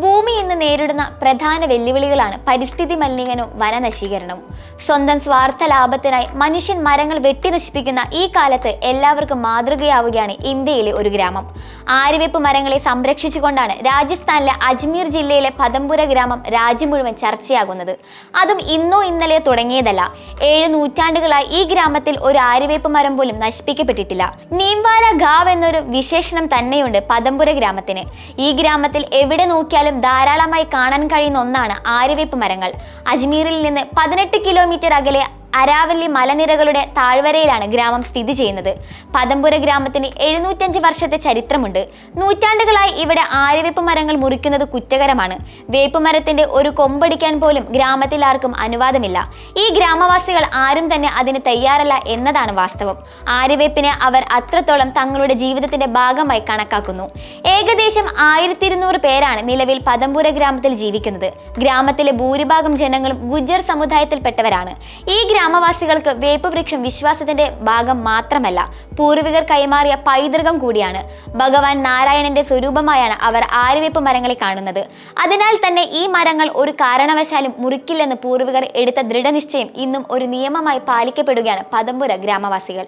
ഭൂമി ഇന്ന് നേരിടുന്ന പ്രധാന വെല്ലുവിളികളാണ് പരിസ്ഥിതി മലിനീകരണവും വനനശീകരണവും സ്വന്തം സ്വാർത്ഥ ലാഭത്തിനായി മനുഷ്യൻ മരങ്ങൾ വെട്ടി നശിപ്പിക്കുന്ന ഈ കാലത്ത് എല്ലാവർക്കും മാതൃകയാവുകയാണ് ഇന്ത്യയിലെ ഒരു ഗ്രാമം. ആര്യവേപ്പ് മരങ്ങളെ സംരക്ഷിച്ചുകൊണ്ടാണ് രാജസ്ഥാനിലെ അജ്മീർ ജില്ലയിലെ പദംപുര ഗ്രാമം രാജ്യം മുഴുവൻ ചർച്ചയാകുന്നത്. അതും ഇന്നോ ഇന്നലെയോ തുടങ്ങിയതല്ല. ഏഴ് നൂറ്റാണ്ടുകളായി ഈ ഗ്രാമത്തിൽ ഒരു ആര്യവേപ്പ് മരം പോലും നശിപ്പിക്കപ്പെട്ടിട്ടില്ല. നീംവാല ഗാവ് എന്നൊരു വിശേഷണം തന്നെയുണ്ട് പദംപുര ഗ്രാമത്തിന്. ഈ ഗ്രാമത്തിൽ എവിടെ നോക്കിയാലും ധാരാളമായി കാണാൻ കഴിയുന്ന ഒന്നാണ് ആര്യവേപ്പ് മരങ്ങൾ. അജ്മീറിൽ നിന്ന് പതിനെട്ട് കിലോമീറ്റർ അകലെ അരാവല്ലി മലനിരകളുടെ താഴ്വരയിലാണ് ഗ്രാമം സ്ഥിതി ചെയ്യുന്നത്. പദംപുര ഗ്രാമത്തിന് എഴുന്നൂറ്റഞ്ച് വർഷത്തെ ചരിത്രമുണ്ട്. നൂറ്റാണ്ടുകളായി ഇവിടെ ആര്യവേപ്പ് മരങ്ങൾ മുറിക്കുന്നത് കുറ്റകരമാണ്. വേപ്പ് മരത്തിന്റെ ഒരു കൊമ്പടിക്കാൻ പോലും ഗ്രാമത്തിൽ ആർക്കും അനുവാദമില്ല. ഈ ഗ്രാമവാസികൾ ആരും തന്നെ അതിന് തയ്യാറല്ല എന്നതാണ് വാസ്തവം. ആര്യവേപ്പിനെ അവർ അത്രത്തോളം തങ്ങളുടെ ജീവിതത്തിന്റെ ഭാഗമായി കണക്കാക്കുന്നു. ഏകദേശം ആയിരത്തി ഇരുന്നൂറ് പേരാണ് നിലവിൽ പദംപുര ഗ്രാമത്തിൽ ജീവിക്കുന്നത്. ഗ്രാമത്തിലെ ഭൂരിഭാഗം ജനങ്ങളും ഗുജ്ജർ സമുദായത്തിൽപ്പെട്ടവരാണ്. ഈ ഗ്രാമവാസികൾക്ക് വേപ്പ് വൃക്ഷം വിശ്വാസത്തിന്റെ ഭാഗം മാത്രമല്ല പൂർവികർ കൈമാറിയ പൈതൃകം കൂടിയാണ്. ഭഗവാൻ നാരായണന്റെ സ്വരൂപമായാണ് അവർ ആര്യവേപ്പ് മരങ്ങളെ കാണുന്നത്. അതിനാൽ തന്നെ ഈ മരങ്ങൾ ഒരു കാരണവശാലും മുറിക്കില്ലെന്ന് പൂർവികർ എടുത്ത ദൃഢനിശ്ചയം ഇന്നും ഒരു നിയമമായി പാലിക്കപ്പെടുകയാണ് പദംപുര ഗ്രാമവാസികൾ.